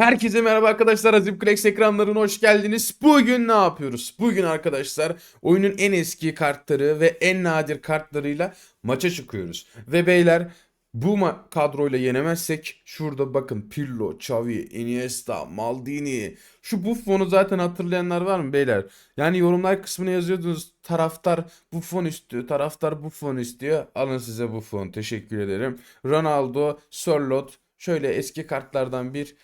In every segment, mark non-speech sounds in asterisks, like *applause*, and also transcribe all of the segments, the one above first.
Herkese merhaba arkadaşlar. Azim Klex ekranlarına hoş geldiniz. Bugün ne yapıyoruz? Bugün arkadaşlar oyunun en eski kartları ve en nadir kartlarıyla maça çıkıyoruz. Ve beyler bu kadroyla yenemezsek şurada bakın Pirlo, Xavi, Iniesta, Maldini. Şu Buffon'u zaten hatırlayanlar var mı beyler? Yani yorumlar kısmına yazıyordunuz. Taraftar Buffon istiyor, taraftar Buffon istiyor. Alın size Buffon. Teşekkür ederim. Ronaldo, Sörloth. Şöyle eski kartlardan bir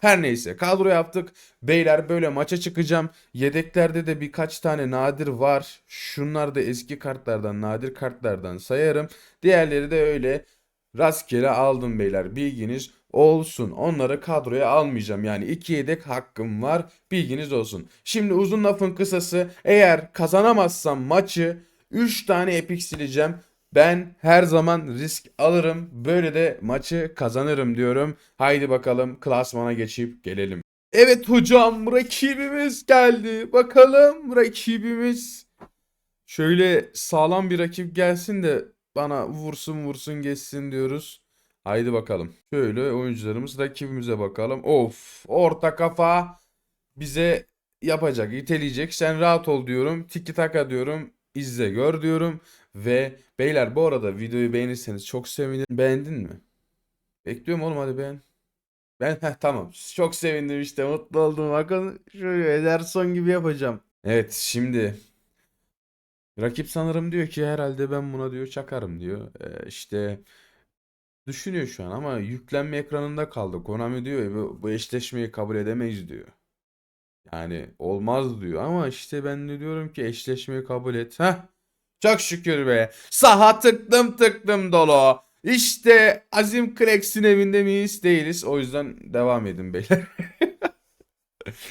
her neyse kadro yaptık. Beyler böyle maça çıkacağım. Yedeklerde de birkaç tane nadir var. Şunlar da eski kartlardan, nadir kartlardan sayarım. Diğerleri de öyle rastgele aldım beyler. Bilginiz olsun. Onları kadroya almayacağım. Yani iki yedek hakkım var. Bilginiz olsun. Şimdi uzun lafın kısası eğer kazanamazsam maçı 3 tane epik sileceğim. Ben her zaman risk alırım. Böyle de maçı kazanırım diyorum. Haydi bakalım klasmana geçip gelelim. Evet hocam rakibimiz geldi. Bakalım rakibimiz. Şöyle sağlam bir rakip gelsin de bana vursun vursun geçsin diyoruz. Haydi bakalım. Şöyle oyuncularımız rakibimize bakalım. Of orta kafa bize yapacak, iteleyecek. Sen rahat ol diyorum. Tiki taka diyorum. İzle gör diyorum. Ve beyler bu arada videoyu beğenirseniz çok sevinirim. Beğendin mi? Bekliyorum oğlum hadi beğen. Ben heh, tamam. Çok sevindim işte mutlu oldum. Bakın şöyle Ederson gibi yapacağım. Evet şimdi rakip sanırım diyor ki herhalde ben buna diyor çakarım diyor. Ee, işte düşünüyor şu an ama yüklenme ekranında kaldı. Konami diyor bu, bu eşleşmeyi kabul edemeyiz diyor. Yani olmaz diyor ama işte ben de diyorum ki eşleşmeyi kabul et. Heh. Çok şükür be. Saha tıklım tıklım dolu. İşte Azim Klex'in evinde miyiz? Değiliz. O yüzden devam edin beyler.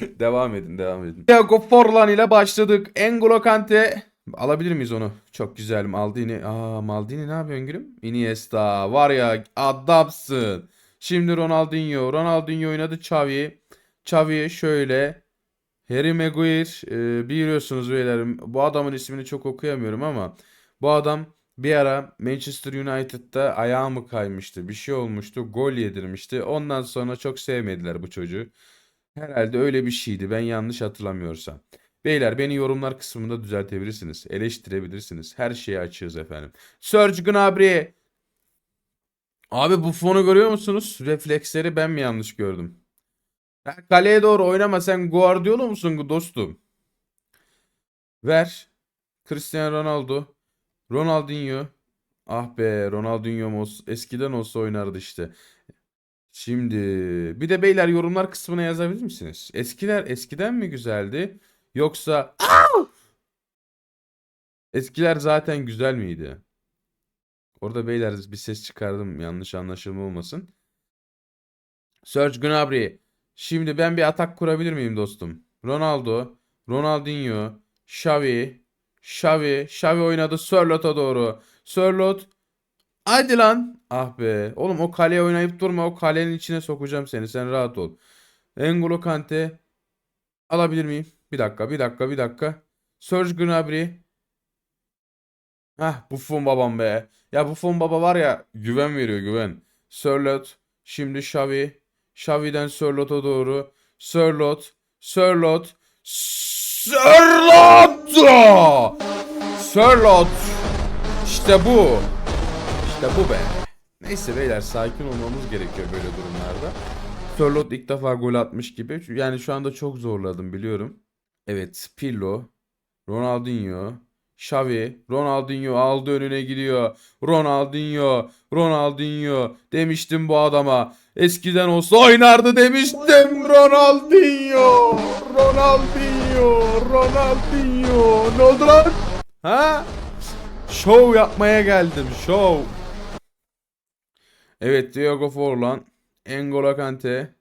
*laughs* devam edin, devam edin. Thiago Forlan ile başladık. N'Golo Kante. Alabilir miyiz onu? Çok güzel. Maldini. Aa Maldini ne yapıyorsun gülüm? Iniesta. Var ya adamsın. Şimdi Ronaldinho. Ronaldinho oynadı Xavi. Xavi şöyle. Harry Maguire e, biliyorsunuz beyler bu adamın ismini çok okuyamıyorum ama bu adam bir ara Manchester United'da ayağı mı kaymıştı bir şey olmuştu gol yedirmişti ondan sonra çok sevmediler bu çocuğu. Herhalde öyle bir şeydi ben yanlış hatırlamıyorsam. Beyler beni yorumlar kısmında düzeltebilirsiniz. Eleştirebilirsiniz. Her şeye açığız efendim. Serge Gnabry. Abi bu fonu görüyor musunuz? Refleksleri ben mi yanlış gördüm? Kaleye doğru oynama sen Guardiola musun dostum? Ver. Cristiano Ronaldo. Ronaldinho. Ah be Ronaldinho eskiden olsa oynardı işte. Şimdi bir de beyler yorumlar kısmına yazabilir misiniz? Eskiler eskiden mi güzeldi? Yoksa eskiler zaten güzel miydi? Orada beyler bir ses çıkardım yanlış anlaşılma olmasın. Serge Gnabry. Şimdi ben bir atak kurabilir miyim dostum? Ronaldo, Ronaldinho, Xavi, Xavi, Xavi oynadı Sörlot'a doğru. Sörlot, hadi lan. Ah be. Oğlum o kaleye oynayıp durma. O kalenin içine sokacağım seni. Sen rahat ol. N'Golo Kante. Alabilir miyim? Bir dakika, bir dakika, bir dakika. Serge Gnabry. Hah Buffon babam be. Ya Buffon baba var ya güven veriyor güven. Sörlot. Şimdi Xavi. Xavi'den Sörlot'a doğru. Sörlot. Sörlot. Sörlot! Sörlot. İşte bu. İşte bu be. Neyse beyler sakin olmamız gerekiyor böyle durumlarda. Sörlot ilk defa gol atmış gibi. Yani şu anda çok zorladım biliyorum. Evet Pirlo. Ronaldinho. Xavi, Ronaldinho aldı önüne gidiyor. Ronaldinho, Ronaldinho demiştim bu adama. Eskiden olsa oynardı demiştim. Ronaldinho, Ronaldinho, Ronaldinho. Ne oldu lan? Ha? Show yapmaya geldim, show. Evet, Diego Forlan, N'Golo Kante,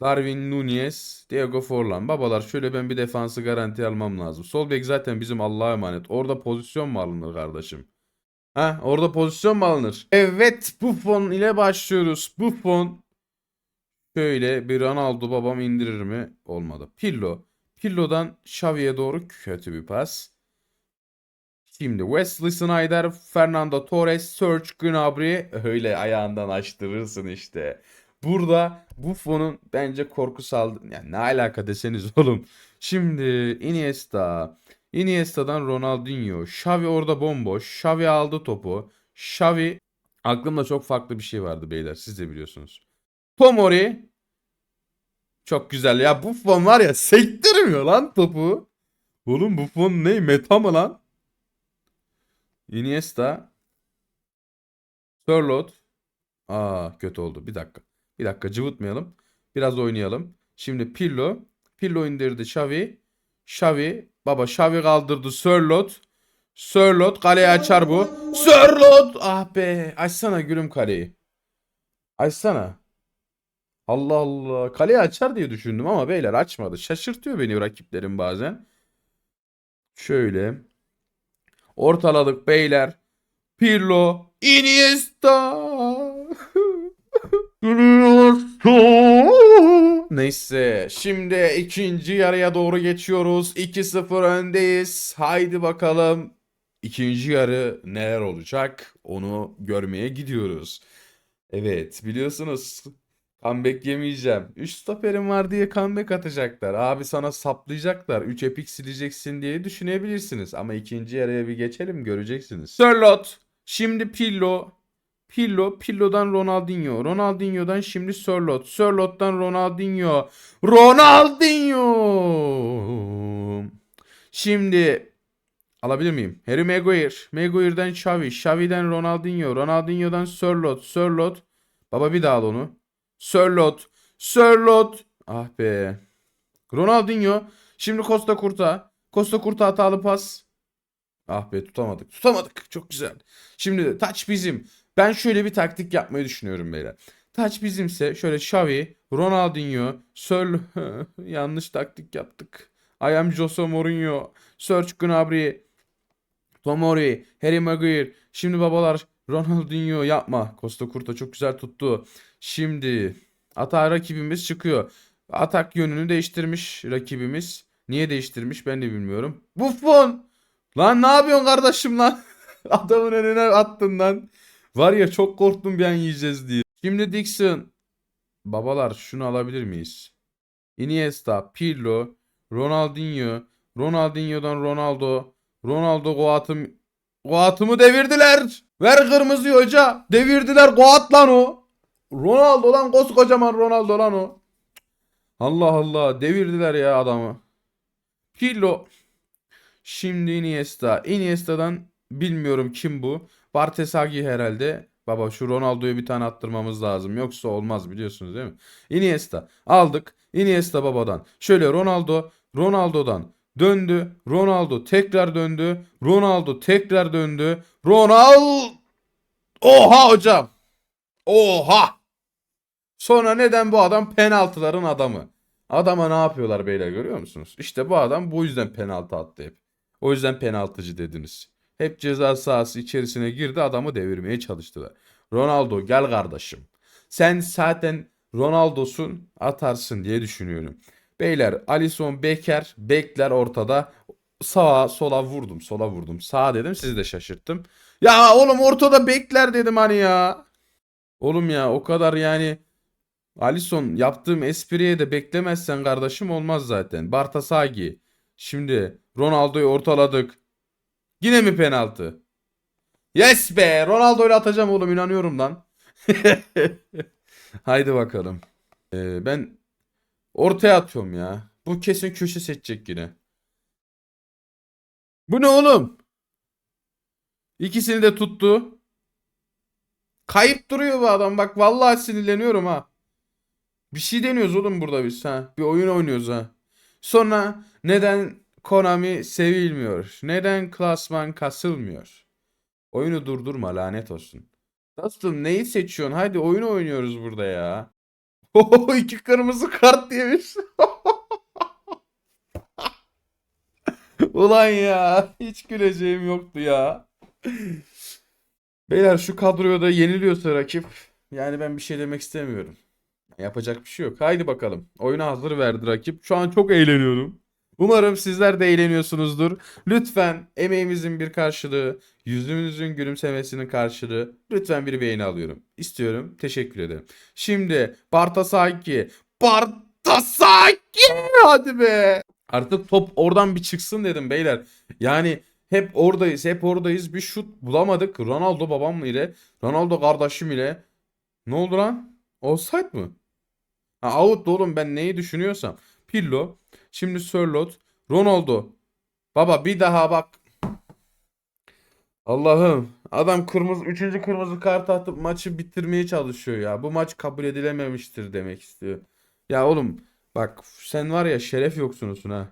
Darwin Nunez, Diego Forlan. Babalar şöyle ben bir defansı garanti almam lazım. Sol bek zaten bizim Allah'a emanet. Orada pozisyon mu alınır kardeşim? Ha, orada pozisyon mu alınır? Evet, Buffon ile başlıyoruz. Buffon şöyle bir Ronaldo babam indirir mi? Olmadı. Pirlo. Pirlo'dan Xavi'ye doğru kötü bir pas. Şimdi Wesley Sneijder, Fernando Torres, Serge Gnabry öyle ayağından açtırırsın işte. Burada Buffon'un bence korku saldı. Yani ne alaka deseniz *laughs* oğlum. Şimdi Iniesta. Iniesta'dan Ronaldinho. Xavi orada bomboş. Xavi aldı topu. Xavi aklımda çok farklı bir şey vardı beyler. Siz de biliyorsunuz. Tomori. Çok güzel ya. Buffon var ya sektirmiyor lan topu. Oğlum Buffon ne? Meta mı lan? Iniesta. Sörloth. Aa kötü oldu. Bir dakika. Bir dakika cıvıtmayalım. Biraz oynayalım. Şimdi Pirlo. Pirlo indirdi Xavi. Xavi. Baba Xavi kaldırdı Sörloth. Sörloth kaleye açar bu. Sörloth. Ah be. Açsana gülüm kaleyi. Açsana. Allah Allah. Kaleyi açar diye düşündüm ama beyler açmadı. Şaşırtıyor beni rakiplerim bazen. Şöyle. Ortaladık beyler. Pirlo. Iniesta. Iniesta. Neyse. Şimdi ikinci yarıya doğru geçiyoruz. 2-0 öndeyiz. Haydi bakalım. İkinci yarı neler olacak? Onu görmeye gidiyoruz. Evet biliyorsunuz comeback yemeyeceğim. 3 stoperim var diye comeback atacaklar. Abi sana saplayacaklar. 3 epik sileceksin diye düşünebilirsiniz. Ama ikinci yarıya bir geçelim göreceksiniz. Sörloth. Şimdi Pillo. Pillo. Pillo'dan Ronaldinho. Ronaldinho'dan şimdi Sörloth. Sörloth'tan Ronaldinho. Ronaldinho. Şimdi Alabilir miyim? Harry Maguire. Maguire'den Xavi. Xavi'den Ronaldinho. Ronaldinho'dan Sörloth. Sörloth. Baba bir daha al onu. Sörloth. Sörloth. Ah be. Ronaldinho. Şimdi Costa Curta. Costa Curta hatalı pas. Ah be tutamadık. Tutamadık. Çok güzel. Şimdi touch bizim. Ben şöyle bir taktik yapmayı düşünüyorum beyler. Touch bizimse şöyle Xavi, Ronaldinho, Sörl... *laughs* Yanlış taktik yaptık. I am Jose Mourinho. Serge Gnabry. Tomori. Harry Maguire. Şimdi babalar Ronaldinho yapma. Costa Curta çok güzel tuttu. Şimdi ata rakibimiz çıkıyor. Atak yönünü değiştirmiş rakibimiz. Niye değiştirmiş ben de bilmiyorum. Buffon! Lan ne yapıyorsun kardeşim lan? *laughs* Adamın önüne attın lan. Var ya çok korktum bir an yiyeceğiz diye. Şimdi Dixon. Babalar şunu alabilir miyiz? Iniesta, Pirlo, Ronaldinho, Ronaldinho'dan Ronaldo, Ronaldo Goat'ım Goat'ımı devirdiler. Ver kırmızıyı hoca. Devirdiler Goat lan o. Ronaldo lan koskocaman Ronaldo lan o. Allah Allah devirdiler ya adamı. Pirlo. Şimdi Iniesta. Iniesta'dan bilmiyorum kim bu. Bartesagi herhalde. Baba şu Ronaldo'ya bir tane attırmamız lazım. Yoksa olmaz biliyorsunuz değil mi? Iniesta. Aldık. Iniesta babadan. Şöyle Ronaldo. Ronaldo'dan döndü. Ronaldo tekrar döndü. Ronaldo tekrar döndü. Ronaldo. Oha hocam. Oha. Sonra neden bu adam penaltıların adamı? Adama ne yapıyorlar beyler görüyor musunuz? İşte bu adam bu yüzden penaltı attı hep. O yüzden penaltıcı dediniz. Hep ceza sahası içerisine girdi adamı devirmeye çalıştılar. Ronaldo gel kardeşim. Sen zaten Ronaldo'sun atarsın diye düşünüyorum. Beyler Alisson Becker bekler ortada. Sağa sola vurdum sola vurdum. Sağa dedim sizi de şaşırttım. Ya oğlum ortada bekler dedim hani ya. Oğlum ya o kadar yani Alisson yaptığım espriye de beklemezsen kardeşim olmaz zaten. Bartasagi. Şimdi Ronaldo'yu ortaladık. Yine mi penaltı? Yes be! Ronaldo'yla atacağım oğlum inanıyorum lan. *laughs* Haydi bakalım. Ee, ben ortaya atıyorum ya. Bu kesin köşe seçecek yine. Bu ne oğlum? İkisini de tuttu. Kayıp duruyor bu adam. Bak vallahi sinirleniyorum ha. Bir şey deniyoruz oğlum burada biz ha. Bir oyun oynuyoruz ha. Sonra neden Konami sevilmiyor? Neden klasman kasılmıyor? Oyunu durdurma lanet olsun. Dostum neyi seçiyorsun? Hadi oyun oynuyoruz burada ya. *laughs* Oho iki kırmızı kart yemiş. *laughs* Ulan ya hiç güleceğim yoktu ya. Beyler şu kadroya da yeniliyorsa rakip yani ben bir şey demek istemiyorum. Yapacak bir şey yok. Haydi bakalım. Oyuna hazır verdi rakip. Şu an çok eğleniyorum. Umarım sizler de eğleniyorsunuzdur. Lütfen emeğimizin bir karşılığı, yüzümüzün gülümsemesinin karşılığı lütfen bir beğeni alıyorum. İstiyorum. Teşekkür ederim. Şimdi Bartasaki. Bartasaki! Hadi be! Artık top oradan bir çıksın dedim beyler. Yani hep oradayız, hep oradayız. Bir şut bulamadık. Ronaldo babam ile, Ronaldo kardeşim ile. Ne oldu lan? Offside mı? Ha out oğlum ben neyi düşünüyorsam. Pirlo. Şimdi Sörloth. Ronaldo. Baba bir daha bak. Allah'ım. Adam kırmızı, üçüncü kırmızı kart atıp maçı bitirmeye çalışıyor ya. Bu maç kabul edilememiştir demek istiyor. Ya oğlum bak sen var ya şeref yoksunusun ha.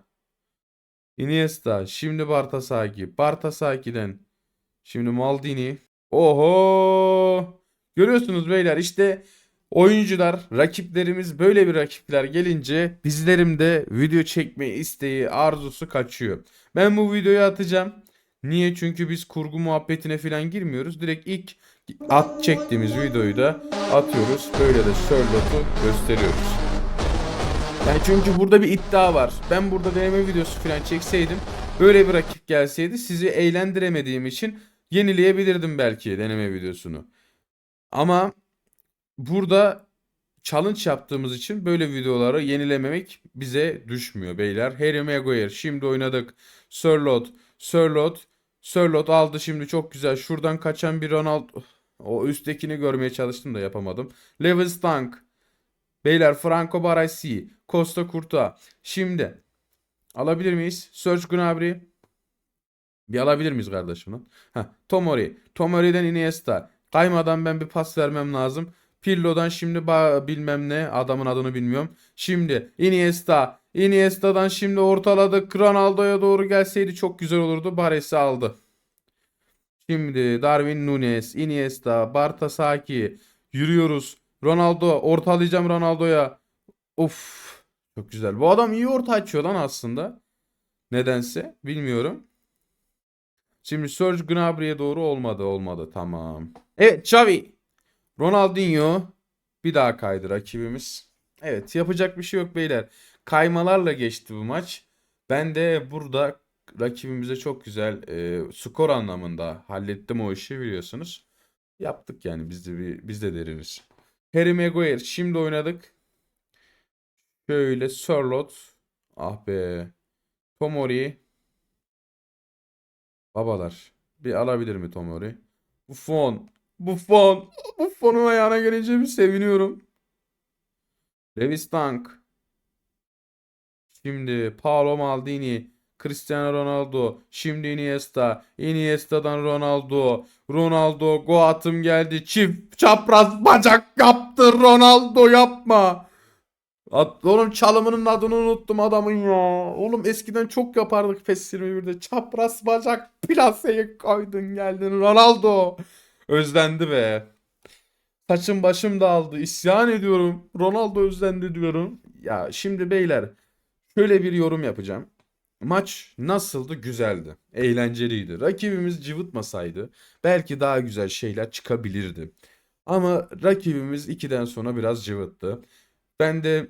Iniesta. Şimdi Bartasaki. Bartasaki'den. Şimdi Maldini. Oho. Görüyorsunuz beyler işte oyuncular, rakiplerimiz böyle bir rakipler gelince bizlerim de video çekme isteği, arzusu kaçıyor. Ben bu videoyu atacağım. Niye? Çünkü biz kurgu muhabbetine falan girmiyoruz. Direkt ilk at çektiğimiz videoyu da atıyoruz. Böyle de Sherlock'u gösteriyoruz. Yani çünkü burada bir iddia var. Ben burada deneme videosu falan çekseydim böyle bir rakip gelseydi sizi eğlendiremediğim için yenileyebilirdim belki deneme videosunu. Ama burada challenge yaptığımız için böyle videoları yenilememek bize düşmüyor beyler. Harry Maguire şimdi oynadık. Sörloth, Sörloth, Sörloth aldı şimdi çok güzel. Şuradan kaçan bir Ronaldo. O üsttekini görmeye çalıştım da yapamadım. Lewis Dunk. Beyler Franco Baresi, Costa Curta. Şimdi alabilir miyiz? Serge Gnabry. Bir alabilir miyiz kardeşim lan? Heh, Tomori. Tomori'den Iniesta. Kaymadan ben bir pas vermem lazım. Pirlo'dan şimdi bilmem ne adamın adını bilmiyorum. Şimdi Iniesta. Iniesta'dan şimdi ortaladık. Ronaldo'ya doğru gelseydi çok güzel olurdu. Baresi aldı. Şimdi Darwin Nunes, Iniesta, Bartasaki. Yürüyoruz. Ronaldo ortalayacağım Ronaldo'ya. Of. Çok güzel. Bu adam iyi orta açıyor lan aslında. Nedense bilmiyorum. Şimdi Serge Gnabry'e doğru olmadı olmadı tamam. Evet Xavi. Ronaldinho. Bir daha kaydı rakibimiz. Evet yapacak bir şey yok beyler. Kaymalarla geçti bu maç. Ben de burada rakibimize çok güzel e, skor anlamında hallettim o işi biliyorsunuz. Yaptık yani biz de, bir, biz de deriniz. Harry Maguire şimdi oynadık. Şöyle Sörloth. Ah be. Tomori. Babalar. Bir alabilir mi Tomori? Buffon. Buffon. Buffon'un ayağına gelince bir seviniyorum. Lewis Dunk. Şimdi Paolo Maldini. Cristiano Ronaldo. Şimdi Iniesta. Iniesta'dan Ronaldo. Ronaldo go atım geldi. Çift çapraz bacak yaptı. Ronaldo yapma. At, oğlum çalımının adını unuttum adamın ya. Oğlum eskiden çok yapardık PES 21'de. Çapraz bacak plaseyi koydun geldin Ronaldo. Özlendi be. Saçım başım dağıldı. İsyan ediyorum. Ronaldo özlendi diyorum. Ya şimdi beyler şöyle bir yorum yapacağım. Maç nasıldı? Güzeldi. Eğlenceliydi. Rakibimiz cıvıtmasaydı belki daha güzel şeyler çıkabilirdi. Ama rakibimiz 2'den sonra biraz cıvıttı. Ben de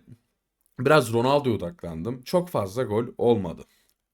biraz Ronaldo'ya odaklandım. Çok fazla gol olmadı.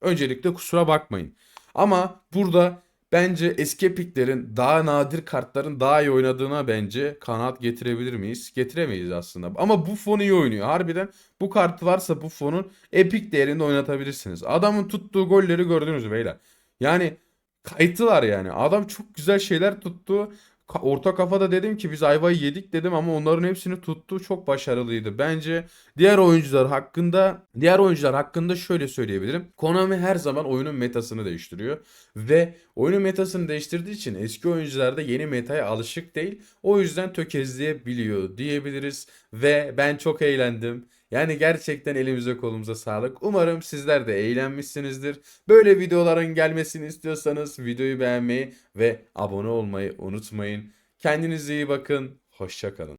Öncelikle kusura bakmayın. Ama burada bence eski epiklerin daha nadir kartların daha iyi oynadığına bence kanaat getirebilir miyiz? Getiremeyiz aslında. Ama Buffon iyi oynuyor. Harbiden bu kartı varsa Buffon'un epik değerinde oynatabilirsiniz. Adamın tuttuğu golleri gördünüz beyler. Yani kayıtı var yani. Adam çok güzel şeyler tuttu. Orta kafada dedim ki biz ayvayı yedik dedim ama onların hepsini tuttu. Çok başarılıydı. Bence diğer oyuncular hakkında diğer oyuncular hakkında şöyle söyleyebilirim. Konami her zaman oyunun metasını değiştiriyor ve oyunun metasını değiştirdiği için eski oyuncular da yeni metaya alışık değil. O yüzden tökezleyebiliyor diyebiliriz ve ben çok eğlendim. Yani gerçekten elimize kolumuza sağlık. Umarım sizler de eğlenmişsinizdir. Böyle videoların gelmesini istiyorsanız videoyu beğenmeyi ve abone olmayı unutmayın. Kendinize iyi bakın. Hoşça kalın.